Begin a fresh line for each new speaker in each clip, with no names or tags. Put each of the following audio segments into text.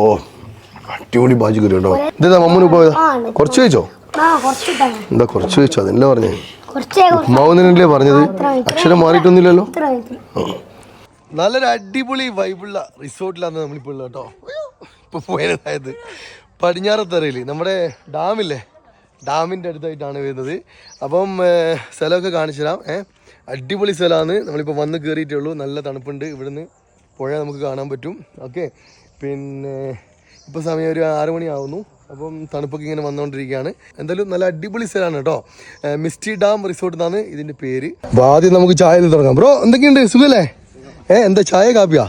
ഓ അടിപൊളി ബാജി കറി കേട്ടോ. ഇതാ മമ്മൂന് പോയതാ? കുറച്ച് കഴിച്ചോ? എന്താ കുറച്ച് കഴിച്ചോ? അതല്ലേ പറഞ്ഞേ? ഉപ്മാവുന്നതിനല്ലേ പറഞ്ഞത്? അക്ഷരം മാറിയിട്ടൊന്നുമില്ലല്ലോ? നല്ലൊരു അടിപൊളി വൈബുള്ള റിസോർട്ടിലാണ് നമ്മളിപ്പോൾ ഉള്ളത് കേട്ടോ. ഇപ്പോൾ പോയതായത് പടിഞ്ഞാറത്തറയിൽ നമ്മുടെ ഡാമില്ലേ? ഡാമിന്റെ അടുത്തായിട്ടാണ് വരുന്നത്. അപ്പം സ്ഥലമൊക്കെ കാണിച്ചു തരാം. ഏഹ് അടിപൊളി സ്ഥലമാണ്. നമ്മളിപ്പോൾ വന്ന് കയറിയിട്ടുള്ളൂ നല്ല തണുപ്പുണ്ട്. ഇവിടുന്ന് പുഴ നമുക്ക് കാണാൻ പറ്റും. ഓക്കെ. പിന്നെ ഇപ്പോൾ സമയം ഒരു ആറ് മണിയാവുന്നു അപ്പം തണുപ്പൊക്കെ ഇങ്ങനെ വന്നുകൊണ്ടിരിക്കുകയാണ് എന്തായാലും നല്ല അടിപൊളി സ്ഥലമാണ് കേട്ടോ. മിസ്റ്റി ഡാം റിസോർട്ട് എന്നാണ് ഇതിന്റെ പേര്. അപ്പോൾ ആദ്യം നമുക്ക് ചായ തുടങ്ങാം. ബ്രോ എന്തൊക്കെയുണ്ട്? സുഖല്ലേ? ഏ എന്താ ചായ കാപ്പിയാ?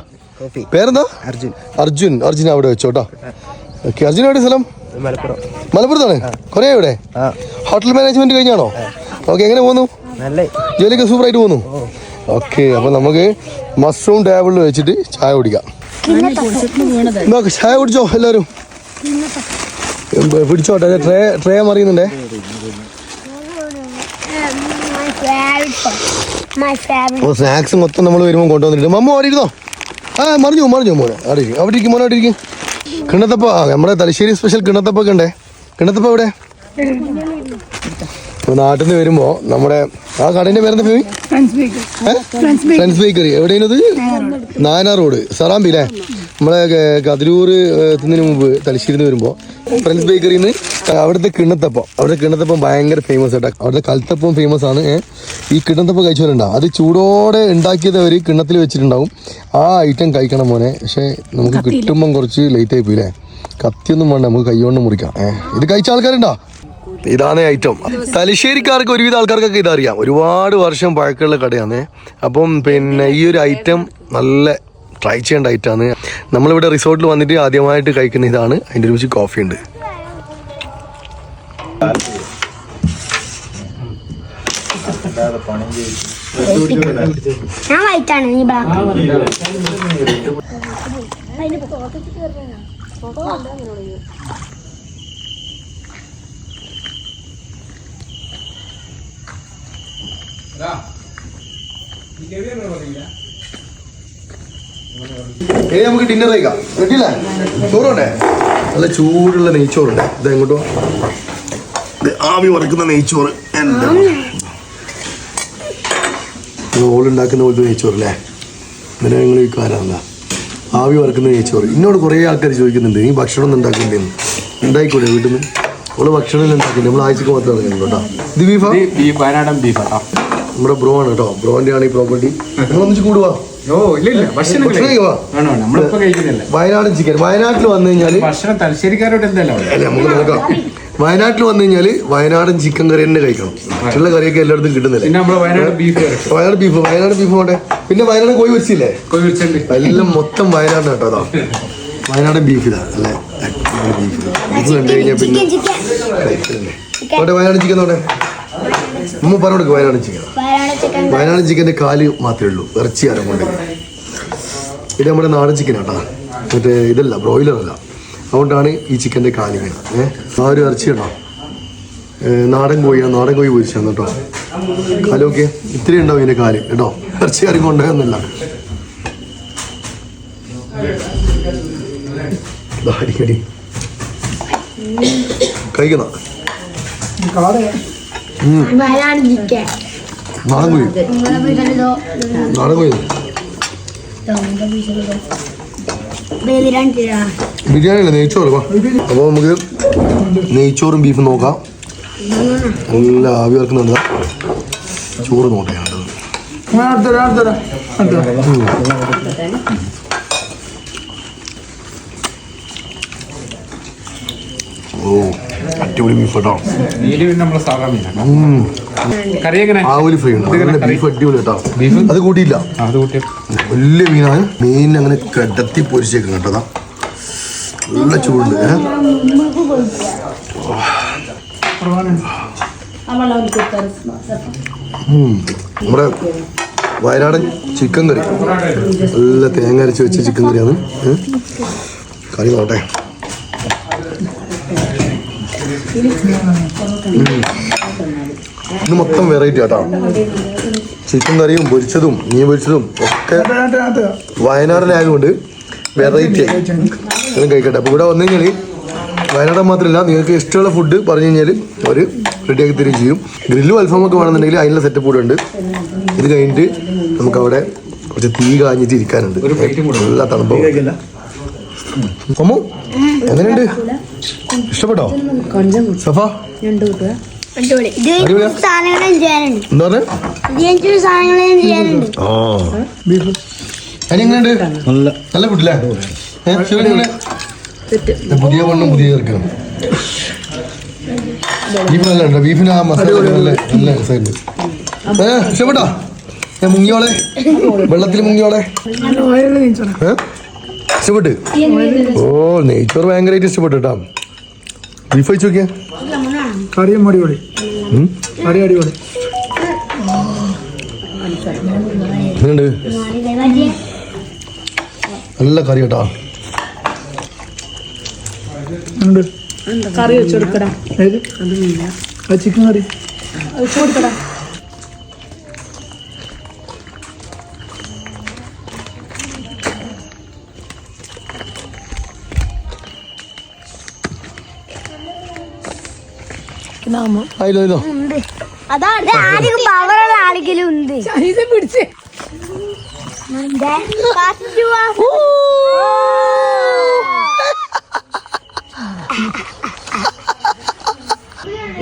പേരെന്താ? അർജുൻ. അർജുൻ. അർജുൻ അവിടെ വെച്ചോ കേട്ടോ. ഓക്കെ അർജുൻ എവിടെ സ്ഥലം?
മലപ്പുറം.
മലപ്പുറത്താണ്. കുറേ ഇവിടെ ഹോട്ടൽ മാനേജ്മെന്റ് കഴിഞ്ഞാണോ? ഓക്കെ എങ്ങനെ പോകുന്നു ജോലിയൊക്കെ സൂപ്പർ ആയിട്ട് പോകുന്നു. ഓക്കെ അപ്പൊ നമുക്ക് മഷ്റൂം ടേബിളിൽ വെച്ചിട്ട് ചായ കുടിക്കാം. ചായ കുടിച്ചോ എല്ലാരും പിടിച്ചോട്ടെ ട്രേ ട്രേ മറിയുന്നുണ്ടേ. സ്നാക്സ് മൊത്തം നമ്മൾ വരുമ്പോൾ കൊണ്ടുവന്നിട്ട് മമ്മ ഓടിയിരുന്നോ ആ മറിഞ്ഞു മറിഞ്ഞു മോനെ. അവിടെ ഇരിക്കും അവിടെ ഇരിക്കും മോനെ അവിടെ ഇരിക്കും. കിണത്തപ്പ നമ്മുടെ തലശ്ശേരി സ്പെഷ്യൽ കിണത്തപ്പൊക്കെ ഉണ്ടേ. കിണത്തപ്പ എവിടെ? അപ്പോൾ നാട്ടിൽ നിന്ന് വരുമ്പോ നമ്മുടെ ആ കടന്റെ പേരെന്താ ഫേമി ഫ്രണ്ട്സ് ബേക്കറി എവിടെയാണത് നാനാ റോഡ്. സറാമ്പി അല്ലേ? നമ്മളെ കതിരൂർ എത്തുന്നതിന് മുമ്പ് തലശ്ശേരിന്ന് വരുമ്പോൾ ഫ്രണ്ട്സ് ബേക്കറിയിൽ നിന്ന് അവിടുത്തെ കിണ്ണത്തപ്പം. അവിടുത്തെ കിണ്ണത്തപ്പം ഭയങ്കര ഫേമസ് ആയിട്ട്. അവിടുത്തെ കൽത്തപ്പം ഫേമസ് ആണ്. ഈ കിണ്ണത്തപ്പം കഴിച്ചവരുണ്ടാവും അത് ചൂടോടെ ഉണ്ടാക്കിയത് അവർ കിണ്ണത്തിൽ വെച്ചിട്ടുണ്ടാവും. ആ ഐറ്റം കഴിക്കണം മോനെ. പക്ഷേ നമുക്ക് കിട്ടുമ്പം കുറച്ച് ലേറ്റ് ആയി പോയില്ലേ കത്തിയൊന്നും വേണ്ട. നമുക്ക് കൈകൊണ്ട് മുറിക്കാം. ഇത് കഴിച്ച ആൾക്കാരുണ്ടോ? ഇതാണ് ഐറ്റം തലശ്ശേരിക്കാർക്ക് ഒരുവിധ ആൾക്കാർക്കൊക്കെ ഇതറിയാം. ഒരുപാട് വർഷം പഴക്കമുള്ള കടയാണ്. അപ്പം പിന്നെ ഈ ഒരു ഐറ്റം നല്ല ട്രൈ ചെയ്യേണ്ട ഐറ്റമാണ് നമ്മളിവിടെ റിസോർട്ടിൽ വന്നിട്ട് ആദ്യമായിട്ട് കഴിക്കുന്ന ഇതാണ്. അതിന്റെ രുചി കോഫി ഉണ്ട്.
ഞാൻ ആണ്. നീ.
ഇനി നമുക്ക് ഡിന്നർ കഴിക്കാം. റെഡിയല്ലേ ചോറുണ്ടേ? നല്ല ചൂടുള്ള നെയ്ച്ചോറുണ്ട്. ഇത് എങ്ങോട്ടോ ആവി വറക്കുന്ന നെയ്ച്ചോറ്. എന്താ? ഓളുണ്ടാക്കുന്ന പോലത്തെ നെയ്ച്ചോറ് അല്ലേ? ഇന്നലെ ഞങ്ങൾ ഈ ആവി വറക്കുന്ന നെയ്ച്ചോറ്. എന്നോട് കുറേ ആൾക്കാർ ചോദിക്കുന്നുണ്ട് നീ ഭക്ഷണം ഒന്നും ഉണ്ടാക്കണ്ടേന്ന്? ഉണ്ടായിക്കൂടെ വീട്ടിൽ നിന്ന് ഓൾ ഭക്ഷണം ഉണ്ടാക്കില്ല നമ്മൾ ആഴ്ചക്ക് മാത്രം കേട്ടോ. ഇത് ബീഫാ?
ബീഫ് വയനാടൻ ബീഫ് കേട്ടോ
നമ്മുടെ ബ്രോ ആണ് കേട്ടോ. ബ്രോന്റെ ആണ് ഈ പ്രോപ്പർട്ടി ഒന്നിച്ച് കൂടുവാ. വയനാടൻ ചിക്കൻ വയനാട്ടിൽ വന്നു കഴിഞ്ഞാൽ നമുക്ക് നോക്കാം. വയനാട്ടിൽ വന്നു കഴിഞ്ഞാൽ വയനാടൻ ചിക്കൻ കറി തന്നെ കഴിക്കണം. മറ്റുള്ള കറിയൊക്കെ എല്ലായിടത്തും കിട്ടുന്നില്ല.
Wayanad beef
Wayanad beef Wayanad beef പോട്ടെ. പിന്നെ വയനാട് കോഴി വെച്ചില്ലേ എല്ലാം മൊത്തം വയനാട് കേട്ടോ അതാ. വയനാടൻ ബീഫ് ഇതാ അല്ലേ? ബീഫ് ബീഫ് കണ്ടു കഴിഞ്ഞാൽ പിന്നെ വയനാട് ചിക്കൻ നോട്ടെ ഉമ്മ പറഞ്ഞു വയനാട് ചിക്കൻ
വയനാട്
ചിക്കന്റെ കാൽ മാത്രമേ ഉള്ളൂ. ഇറച്ചി അരങ്ങുണ്ട് ഇത് നമ്മുടെ നാടൻ ചിക്കൻ ആട്ടാ മറ്റേ ഇതല്ല ബ്രോയിലർ അല്ല. അതുകൊണ്ടാണ് ഈ ചിക്കന്റെ കാൽ വേണം ഏഹ് ആ ഒരു ഇറച്ചി കേട്ടോ നാടൻ കോഴിയാണ് നാടൻ കോഴി പൊരിച്ചാണ് കേട്ടോ കാലൊക്കെ ഇത്രയും ഉണ്ടാവും ഇതിന്റെ കാൽ. കേട്ടോ? ഇറച്ചി കറി കൊണ്ടുപോയെന്നല്ല അടിക്കടി
നിങ്ങളുടെ വീട്ടിലോ? ബിരിയാണി
അല്ല നെയ്ച്ചോറ് അപ്പൊ അപ്പോൾ നമുക്ക് നെയ്ച്ചോറും ബീഫും നോക്കാം. നല്ല ആവി ഇറക്കുന്നുണ്ട് ചോറ് നോട്ടെ വേണ്ടത് ഓ. അടിപൊളി ബീഫ് കേട്ടോ
എങ്ങനെ?
ഫ്രൈ ഉണ്ട്. ബീഫ് അടിപൊളി കേട്ടോ
ബീഫ്?
അത് കൂട്ടിയില്ല. വലിയ മീനാണ്. മീൻ അങ്ങനെ കിടത്തി പൊരിച്ചേക്കും കേട്ടതാ. നല്ല ചൂടുണ്ട്. നമ്മുടെ വയനാടൻ ചിക്കൻ കറി. നല്ല തേങ്ങ അരച്ച് വെച്ച ചിക്കൻ കറിയാണ് കറി നോട്ടെ. ഇത് മൊത്തം വെറൈറ്റി ആട്ടോ. ചിക്കൻ കറിയും പൊരിച്ചതും മീൻ പൊരിച്ചതും ഒക്കെ വയനാടിനായതുകൊണ്ട് വെറൈറ്റി ആയി. കഴിക്കട്ടെ. അപ്പോൾ ഇവിടെ വന്നു കഴിഞ്ഞാൽ വയനാട് മാത്രമല്ല നിങ്ങൾക്ക് ഇഷ്ടമുള്ള ഫുഡ് പറഞ്ഞു കഴിഞ്ഞാൽ അവർ റെഡിയാക്കി തരികയും ചെയ്യും. ഗ്രില്ലും അൽഫാമൊക്കെ വേണമെന്നുണ്ടെങ്കിൽ അതിനുള്ള സെറ്റപ്പ് കൂടെ ഉണ്ട്. ഇത് കഴിഞ്ഞിട്ട് നമുക്ക് അവിടെ കുറച്ച് തീ കാഞ്ഞിട്ട് ഇരിക്കാനുണ്ട്. നല്ല തണുപ്പ് അമ്മു എങ്ങനെയുണ്ട്? ഇഷ്ടപ്പെട്ടോ? സഫ? നല്ല. നല്ല ഫുഡല്ലേ? പുതിയ മണ്ണും പുതിയ ചേർക്കണം ബീഫ് നല്ല ഉണ്ടോ? ബീഫിന് ആ മസാല നല്ല നല്ല രസമുണ്ട്. ഏ ഇഷ്ടപ്പെട്ടോ? മുങ്ങിയോളെ. വെള്ളത്തിൽ മുങ്ങിയോളെ. ഏ? ഇഷ്ടപ്പെട്ട്? ഓ നെയ്ച്ചോറ് ഭയങ്കരമായിട്ട് ഇഷ്ടപ്പെട്ടു കേട്ടോ ബീഫ് വെച്ച് നോക്കിയാ.
കറിയും അടിപൊളി. കറി അടിപൊളി.
നല്ല കറി കേട്ടോ
കറി വെച്ചെടുക്കടാ
ചിക്കൻ കറി.
വെച്ചുകൊടുക്കടാ
ആരെങ്കിലും പവറുള്ള ആരെങ്കിലും ഉണ്ട്.
പിടിച്ച്.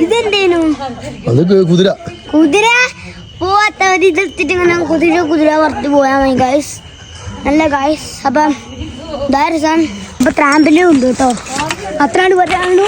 ഇതെന്തേനു?
അത് കുതിര.
കുതിര? പോവാത്തവര് ഇതെടുത്തിട്ട് ഇങ്ങനെ കുതിര കുതിര പുറത്ത് പോയാ മതി ഗായ്സ് നല്ല ഗായ്സ് അപ്പം ദാരസാൻ അപ്പൊ ട്രാമ്പിലും ഉണ്ട് കേട്ടോ. അത്രാണ്ട് പറയാണു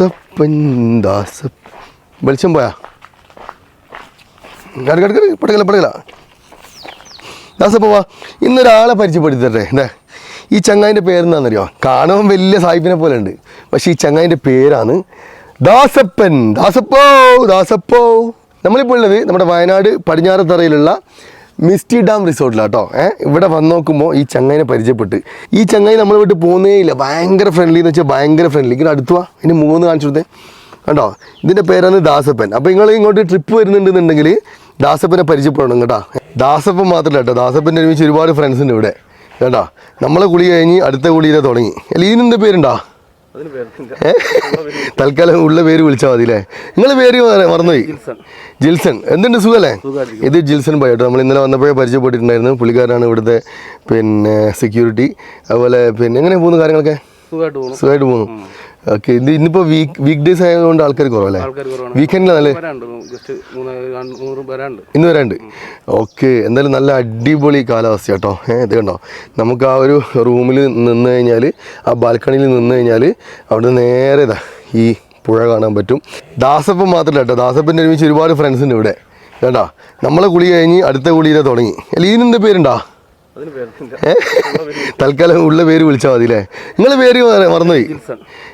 ദാസപ്പൻ ദാസ വെളിച്ചം പോയാ? പടകല പടകല ദാസപ്പ വാ. ഇന്നൊരാളെ പരിചയപ്പെടുത്തി തരട്ടെ എന്താ ഈ ചങ്ങായിന്റെ പേരെന്താണെന്നറിയോ കാണുമ്പോൾ വലിയ സാഹിബിനെ പോലെ ഉണ്ട്. പക്ഷേ ഈ ചങ്ങായിന്റെ പേരാണ് ദാസപ്പൻ. ദാസപ്പോ ദാസപ്പോ. നമ്മളിപ്പോൾ ഉള്ളത് നമ്മുടെ വയനാട് പടിഞ്ഞാറത്തറയിലുള്ള മിസ്റ്റി ഡാം റിസോർട്ടിലാണ് കേട്ടോ ഏഹ് ഇവിടെ വന്ന് നോക്കുമ്പോൾ ഈ ചങ്ങായിനെ പരിചയപ്പെട്ട്. ഈ ചങ്ങായി നമ്മളെ വിട്ട് പോകുന്നേ ഇല്ല. ഭയങ്കര ഫ്രണ്ട്ലി എന്ന് വെച്ചാൽ ഭയങ്കര ഫ്രണ്ട്ലി ഇങ്ങനെ അടുത്ത് വാ. ഇതിന് മൂന്ന് കാണിച്ചു കൊടുത്തേ. കണ്ടോ? ഇതിന്റെ പേരാണ് ദാസപ്പൻ. അപ്പോൾ നിങ്ങൾ ഇങ്ങോട്ട് ട്രിപ്പ് വരുന്നുണ്ടെന്നുണ്ടെങ്കിൽ ദാസപ്പനെ പരിചയപ്പെടണം കേട്ടോ. ദാസപ്പൻ മാത്രമല്ല കേട്ടോ. ദാസപ്പന്റെ ഒരുമിച്ച് ഒരുപാട് ഫ്രണ്ട്സ് ഉണ്ട് ഇവിടെ. കേട്ടോ? നമ്മളെ കുളി കഴിഞ്ഞ് അടുത്ത കുളിയിലെ തുടങ്ങി. അല്ല ഇതിനെന്താ പേരുണ്ടോ? തൽക്കാലം ഉള്ള പേര് വിളിച്ചാൽ മതി അല്ലേ നിങ്ങൾ പേര് മറ- മറന്നുപോയി. ജിൽസൺ. എന്തുണ്ട് സുഖല്ലേ? ഇത് ജിൽസൺ ബൈ കേട്ടോ നമ്മൾ ഇന്നലെ വന്നപ്പോഴേ പരിചയപ്പെട്ടിട്ടുണ്ടായിരുന്നു. പുള്ളിക്കാരാണ് ഇവിടുത്തെ പിന്നെ സെക്യൂരിറ്റി അതുപോലെ പിന്നെ എങ്ങനെ പോകുന്നു കാര്യങ്ങളൊക്കെ?
സുഖമായിട്ട് പോകുന്നു.
ഓക്കെ ഇത് ഇന്നിപ്പോൾ വീക്ക് വീക്ക് ഡേയ്സ് ആയതുകൊണ്ട് ആൾക്കാർ കുറവല്ലേ?
ആൾക്കാർ കുറവാണ്.
വീക്കെൻഡിലാണ്
വരാണ്ട്. ജസ്റ്റ് മൂന്ന് രണ്ട് നൂറ്
ഇന്ന് വരാണ്ട്. ഓക്കെ എന്തായാലും നല്ല അടിപൊളി കാലാവസ്ഥ കേട്ടോ ഏഹ് ഇത് കണ്ടോ? നമുക്ക് ആ ഒരു റൂമിൽ നിന്ന് കഴിഞ്ഞാൽ ആ ബാൽക്കണിയിൽ നിന്ന് കഴിഞ്ഞാൽ അവിടെ നേരെ ഇതാ ഈ പുഴ കാണാൻ പറ്റും. ദാസപ്പൻ മാത്രമല്ല കേട്ടോ. ദാസപ്പന്റെ ഒരുമിച്ച് ഒരുപാട് ഫ്രണ്ട്സ് ഉണ്ട് ഇവിടെ. കേട്ടോ? നമ്മളെ കുളി കഴിഞ്ഞ് അടുത്ത കുളിയിലെ തുടങ്ങി. അല്ല ഇതിനെന്താ പേരുണ്ടോ? തൽക്കാലം ഉള്ള പേര് വിളിച്ചാൽ മതി അല്ലേ നിങ്ങളെ പേര് മറ- മറന്നുപോയി.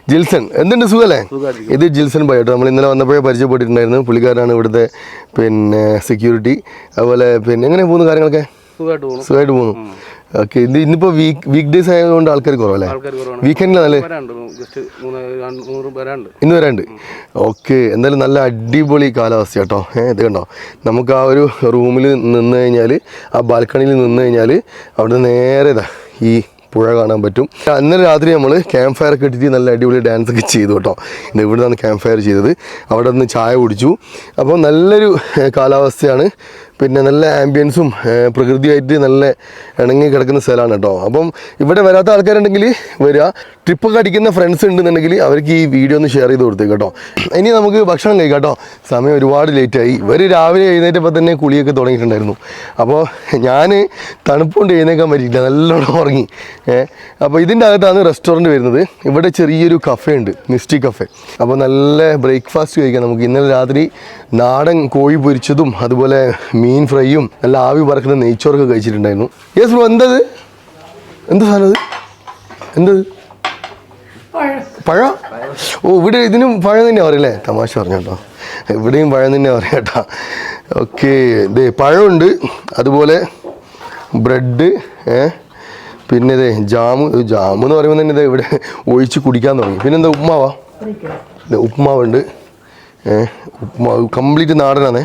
ജിൽസൺ. എന്തുണ്ട് സുഖല്ലേ? ഇത് ജിൽസൺ ബൈ കേട്ടോ. നമ്മൾ ഇന്നലെ വന്നപ്പോഴേ പരിചയപ്പെട്ടിട്ടുണ്ടായിരുന്നു. പുള്ളിക്കാരാണ് ഇവിടുത്തെ പിന്നെ സെക്യൂരിറ്റി അതുപോലെ പിന്നെ എങ്ങനെ പോകുന്നു കാര്യങ്ങളൊക്കെ?
സുഖമായിട്ട് പോകുന്നു.
ഓക്കെ ഇത് ഇന്നിപ്പോ വീക്ക് വീക്ക് ഡേയ്സ് ആയതുകൊണ്ട് ആൾക്കാർ കുറവല്ലേ?
വീക്കെൻഡിലാണല്ലേ
ഇന്ന് വരാണ്ട് ഓക്കെ എന്തായാലും നല്ല അടിപൊളി കാലാവസ്ഥ കേട്ടോ. ഏഹ് ഇത് കണ്ടോ? നമുക്ക് ആ ഒരു റൂമിൽ നിന്ന് കഴിഞ്ഞാൽ ആ ബാൽക്കണിയിൽ നിന്ന് കഴിഞ്ഞാൽ അവിടെ നേരെ ഇതാ ഈ പുഴ കാണാൻ പറ്റും. അന്നേരം രാത്രി നമ്മൾ ക്യാമ്പ് ഫയർ ഒക്കെ ഇട്ടിട്ട് നല്ല അടിപൊളി ഡാൻസ് ഒക്കെ ചെയ്തു കേട്ടോ. ഇത് ഇവിടെ നിന്നാണ് ക്യാമ്പ് ഫയർ ചെയ്തത്. അവിടെ നിന്ന് ചായ കുടിച്ചു. അപ്പോൾ നല്ലൊരു കാലാവസ്ഥയാണ്. പിന്നെ നല്ല ആംബിയൻസും പ്രകൃതിയായിട്ട് നല്ല ഇണങ്ങി കിടക്കുന്ന സ്ഥലമാണ് കേട്ടോ. അപ്പം ഇവിടെ വരാത്ത ആൾക്കാരുണ്ടെങ്കിൽ വരിക ട്രിപ്പൊക്കെ അടിക്കുന്ന ഫ്രണ്ട്സ് ഉണ്ടെന്നുണ്ടെങ്കിൽ അവർക്ക് ഈ വീഡിയോ ഒന്ന് ഷെയർ ചെയ്ത് കൊടുത്തേക്ക് കേട്ടോ. ഇനി നമുക്ക് ഭക്ഷണം കഴിക്കാം സമയം ഒരുപാട് ലേറ്റായി ഇവർ രാവിലെ എഴുന്നേറ്റപ്പോൾ തന്നെ കുളിയൊക്കെ തുടങ്ങിയിട്ടുണ്ടായിരുന്നു. അപ്പോൾ ഞാൻ തണുപ്പുകൊണ്ട് എഴുന്നേക്കാൻ പറ്റിയില്ല. നല്ലോണം ഉറങ്ങി. അപ്പോൾ ഇതിന്റെ അകത്താണ് റെസ്റ്റോറന്റ് വരുന്നത്. ഇവിടെ ചെറിയൊരു കഫേ ഉണ്ട് മിസ്റ്റി കഫേ അപ്പോൾ നല്ല ബ്രേക്ക്ഫാസ്റ്റ് കഴിക്കാം നമുക്ക്. ഇന്നലെ രാത്രി നാടൻ കോഴി പൊരിച്ചതും അതുപോലെ മീൻ ഫ്രൈയും നല്ല ആവി പറക്കുന്ന നെയ്ച്ചോറൊക്കെ കഴിച്ചിട്ടുണ്ടായിരുന്നു. യെസ് ബ്രോ എന്തത്? എന്താ സാധനം അത്? എന്തത്? പഴം. ഓ ഇവിടെ ഇതിനും പഴം തന്നെ പറയല്ലേ? തമാശ പറഞ്ഞു കേട്ടോ ഇവിടെയും പഴം തന്നെ പറയാം കേട്ടോ ഓക്കെ ഇതേ പഴമുണ്ട്. അതുപോലെ ബ്രെഡ് ഏ പിന്നെ ഇതേ ജാമ്. ജാമ് എന്ന് പറയുമ്പോൾ തന്നെ ഇതേ ഇവിടെ ഒഴിച്ച് കുടിക്കാൻ തുടങ്ങി. പിന്നെന്താ ഉപ്മാവാ? ഉപ്മാവുണ്ട്. ഏ ഉപ്മാവ് കംപ്ലീറ്റ് നാടനാണേ.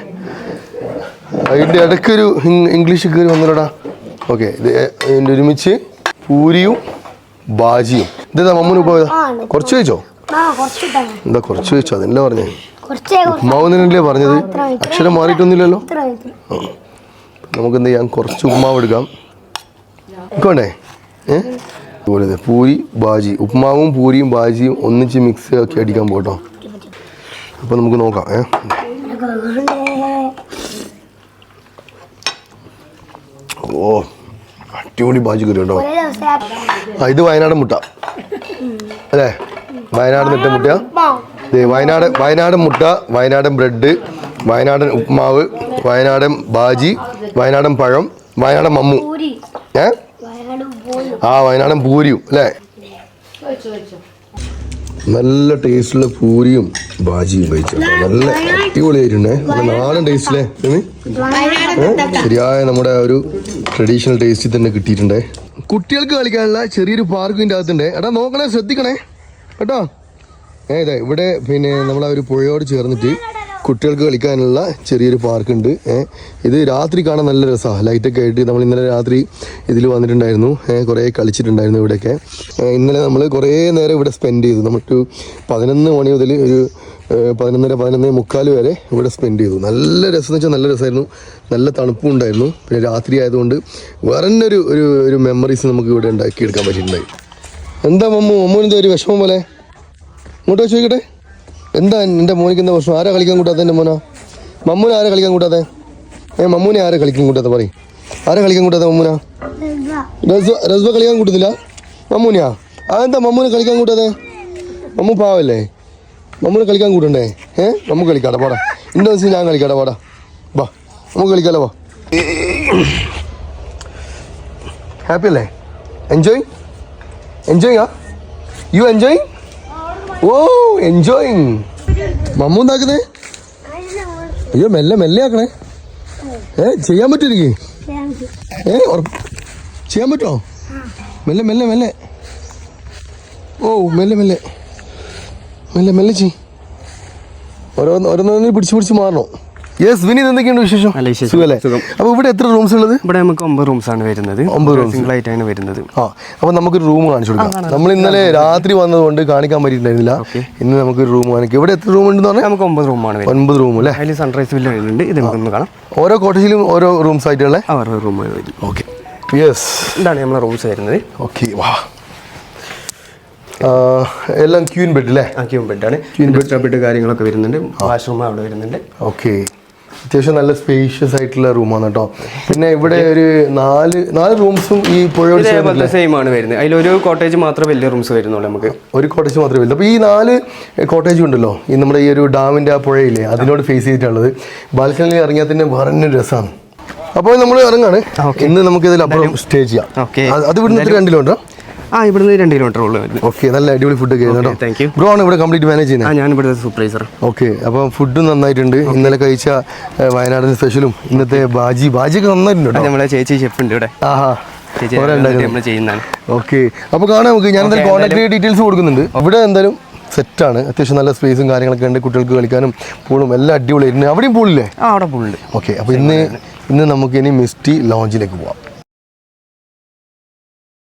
അതിന്റെ ഇടയ്ക്കൊരു ഇംഗ്ലീഷ് കയറി വന്നില്ലടാ ഓക്കെ ഇത് ഇതിന്റെ ഒരുമിച്ച് പൂരിയും ബാജിയും. ഇതെന്താ മമ്മൂന് ഇപ്പോൾ കുറച്ച് കഴിച്ചോ? എന്താ കുറച്ച് കഴിച്ചോ? അതല്ലേ പറഞ്ഞേ?
കുറച്ചേ കുറച്ച്
ഉപ്മാവ് തന്നെയല്ലേ പറഞ്ഞത് അക്ഷരം മാറിയിട്ടൊന്നുമില്ലല്ലോ? നമുക്ക് എന്ത് ചെയ്യാം? കുറച്ച് ഉപ്മാവ് എടുക്കാം. ഇക്കോണ്ടേ ഏ? അതുപോലെ പൂരി ബാജി. ഉപ്മാവും പൂരിയും ബാജിയും ഒന്നിച്ച് മിക്സ് ആക്കി അടിക്കാൻ പോട്ടോ. അപ്പോൾ നമുക്ക് നോക്കാം. ഏ? ഓ അടിപൊളി ബാജി കേട്ടോ ആ ഇത് വയനാടൻ മുട്ട. അല്ലേ? വയനാട് മുട്ട മുട്ട വയനാട് വയനാടൻ മുട്ട വയനാടൻ ബ്രെഡ് വയനാടൻ ഉപ്മാവ് വയനാടൻ ബാജി വയനാടൻ പഴം വയനാടൻ മമ്മു. ഏ? ആ വയനാടൻ പൂരിയും അല്ലേ? നല്ല ടേസ്റ്റുള്ള പൂരിയും ബാജിയും കഴിച്ചു? നല്ല അടിപൊളിയായിട്ടുണ്ടേ നാടൻ ടേസ്റ്റിലെ ശരിയായ നമ്മുടെ ഒരു ട്രഡീഷണൽ ടേസ്റ്റിൽ തന്നെ കിട്ടിയിട്ടുണ്ടേ. കുട്ടികൾക്ക് കളിക്കാനുള്ള ചെറിയൊരു പാർക്കിന്റെ അകത്തുണ്ട്. എടാ നോക്കണേ ശ്രദ്ധിക്കണേ. കേട്ടോ? ഏതാ ഇവിടെ പിന്നെ നമ്മളെ ഒരു പുഴയോട് ചേർന്നിട്ട് കുട്ടികൾക്ക് കളിക്കാനുള്ള ചെറിയൊരു പാർക്ക് ഉണ്ട് ഏ ഇത് രാത്രി കാണാൻ നല്ല രസമാണ് ലൈറ്റൊക്കെ ആയിട്ട് നമ്മൾ ഇന്നലെ രാത്രി ഇതിൽ വന്നിട്ടുണ്ടായിരുന്നു. കുറേ കളിച്ചിട്ടുണ്ടായിരുന്നു ഇവിടെയൊക്കെ. ഇന്നലെ നമ്മൾ കുറേ നേരം ഇവിടെ സ്പെൻഡ് ചെയ്തു. നമുക്ക് പതിനൊന്ന് മണി മുതൽ ഒരു പതിനൊന്നര പതിനൊന്ന് മുക്കാൽ വരെ ഇവിടെ സ്പെൻഡ് ചെയ്തു. നല്ല രസം എന്ന് വെച്ചാൽ നല്ല രസമായിരുന്നു. നല്ല തണുപ്പും ഉണ്ടായിരുന്നു. പിന്നെ രാത്രി ആയതുകൊണ്ട് വേറെ തന്നെ ഒരു ഒരു മെമ്മറീസ് നമുക്ക് ഇവിടെ ഉണ്ടാക്കിയെടുക്കാൻ പറ്റിയിട്ടുണ്ടായി. എന്താ മമ്മു? മമ്മൂനെന്താ ഒരു വിഷമം പോലെ. ഇങ്ങോട്ട് ചോദിക്കട്ടെ എന്താ എന്റെ മോനിക്ക് എന്താ പ്രശ്നം? ആരാ കളിക്കാൻ കൂട്ടാതെ എന്റെ മോനാ? മമ്മൂനെ ആരാ കളിക്കാൻ കൂട്ടാതെ ഏ മമ്മൂനെ ആരാ കളിക്കാൻ കൂട്ടാതെ പറയും. ആരാ കളിക്കാൻ കൂട്ടാതെ മമ്മൂന? റസ്വ റസ്വ കളിക്കാൻ കൂട്ടത്തില്ല? മമ്മൂനെയാ അതെന്താ മമ്മൂനെ കളിക്കാൻ കൂട്ടാതെ മമ്മു പാവല്ലേ? മമ്മൂനെ കളിക്കാൻ കൂട്ടണ്ടേ? ഏ നമുക്ക് കളിക്കാട്ടെ പാടാ. ഇന്ന ദിവസം ഞാൻ കളിക്കാട്ടെ പാടാ. വാ നമുക്ക് കളിക്കാലോ വാ. ഹാപ്പി അല്ലേ? എൻജോയ് എൻജോയ് ആ? You enjoy oh enjoying Mammu എന്താക്കുന്നേ? അയ്യോ മെല്ലെ മെല്ലെ ആക്കണേ. ഏ ചെയ്യാൻ പറ്റും എനിക്ക്? ഏ ചെയ്യാൻ പറ്റുമോ മെല്ലെ മെല്ലെ മെല്ലെ. ഓ മെല്ലെ മെല്ലെ. മെല്ലെ മെല്ലെ ചെയ്. ഓരോന്ന് ഓരോന്നോന്ന് പിടിച്ച് പിടിച്ച് മാറണോ. യെസ് വിനീത് എന്തൊക്കെയാണ് വിശേഷം?
നല്ല വിശേഷം. അല്ലേ
അപ്പോൾ ഇവിടെ എത്ര റൂംസ് ഉള്ളത്?
ഇവിടെ നമുക്ക് ഒമ്പത് റൂംസ് ആണ് വരുന്നത്.
ഒമ്പത് റൂംസ്
സിംഗിൾ ആയിട്ടാണ് വരുന്നത്.
ആ അപ്പോൾ നമുക്കൊരു റൂം കാണിച്ചു കൊടുക്കാം. നമ്മൾ ഇന്നലെ രാത്രി വന്നതുകൊണ്ട് കാണിക്കാൻ പറ്റിയിട്ടുണ്ടായിരുന്നില്ല. ഇന്ന് നമുക്കൊരു റൂം കാണിക്കാം. ഇവിടെ എത്ര റൂം ഉണ്ടെന്ന് പറഞ്ഞാൽ
നമുക്ക് ഒമ്പത് റൂമാണ്
ഒമ്പത് റൂം അല്ലേ?
അതിൽ സൺറൈസ് വില്ല വരുന്നുണ്ട്. ഇത് നമുക്കൊന്ന് കാണാം.
ഓരോ കോട്ടേജിലും ഓരോ റൂംസ് ആയിട്ടുള്ള?
ഓരോ റൂം വരും
ഓക്കെ യെസ്
ഇതാണ് നമ്മളെ റൂംസ് വരുന്നത്.
ഓക്കെ വാ. എല്ലാം ക്യൂൻ ബെഡ് അല്ലേ
ആ ക്യൂൻ ബെഡ് ബെഡ് കാര്യങ്ങളൊക്കെ വരുന്നുണ്ട്. വാഷ്റൂം അവിടെ വരുന്നുണ്ട്.
ഓക്കെ അത്യാവശ്യം നല്ല സ്പേഷ്യസ് ആയിട്ടുള്ള റൂമാണ് കേട്ടോ പിന്നെ ഇവിടെ ഒരു നാല് നാല് റൂംസും ഈ പുഴയോട്
സെയിം ആണ് വരുന്നത്. അതിലൊരു കോട്ടേജ് മാത്രമേ വലിയ റൂംസ് വരുന്നുള്ളൂ നമുക്ക്.
ഒരു കോട്ടേജ് മാത്രമേ ഉള്ളൂ അപ്പോൾ ഈ നാല് കോട്ടേജ് ഉണ്ടല്ലോ. ഈ നമ്മുടെ ഈ ഒരു ഡാമിന്റെ ആ പുഴയില്ലേ അതിനോട് ഫേസ് ചെയ്തിട്ടുള്ളത്. ബാൽക്കണിയിൽ ഇറങ്ങിയാൽ തന്നെ വേറെ രസമാണ് അപ്പോൾ നമ്മൾ ഇറങ്ങാണ്. ഇന്ന് നമുക്ക് ഇതിൽ അപ്പുറം സ്റ്റേ ചെയ്യാം. അത് അത് ഇവിടുന്ന് രണ്ട് കിലോമീറ്റർ
ആ ഇവിടുന്ന് രണ്ട് കിലോമീറ്റർ ഉള്ളൂ.
ഓക്കെ നല്ല അടിപൊളി ഫുഡ് ഒക്കെ
താങ്ക് യു
ബ്രോ ആണ് ഇവിടെ കംപ്ലീറ്റ് മാനേജ്
ആ
ചെയ്യുന്നത്
ഞാൻ ഇവിടുത്തെ സൂപ്പർവൈസർ
ഓക്കെ അപ്പോൾ ഫുഡ് നന്നായിട്ടുണ്ട്. ഇന്നലെ കഴിച്ച വയനാടൻ സ്പെഷ്യലും ഇന്നത്തെ ബാജി. ബാജിയൊക്കെ നന്നായിട്ടുണ്ട് കേട്ടോ.
നമ്മളെ ചേച്ചി ഷെഫ് ഉണ്ട് ഇവിടെ.
ആഹാ ഓക്കെ അപ്പോൾ കാണാം നമുക്ക്. ഞാൻ എന്തായാലും കോൺടാക്ട് ഡീറ്റെയിൽസ് കൊടുക്കുന്നുണ്ട്. ഇവിടെ എന്തായാലും സെറ്റാണ് അത്യാവശ്യം നല്ല സ്പേസും കാര്യങ്ങളൊക്കെ ഉണ്ട്. കുട്ടികൾക്ക് കളിക്കാനും പൂളും എല്ലാം അടിപൊളി അവിടെയും പൂളില്ലേ?
ആ അവിടെ പൂളുണ്ട്.
ഓക്കെ അപ്പോൾ ഇന്ന് ഇന്ന് നമുക്ക് ഇനി മിസ്റ്റി ലോഞ്ചിലേക്ക് പോവാം.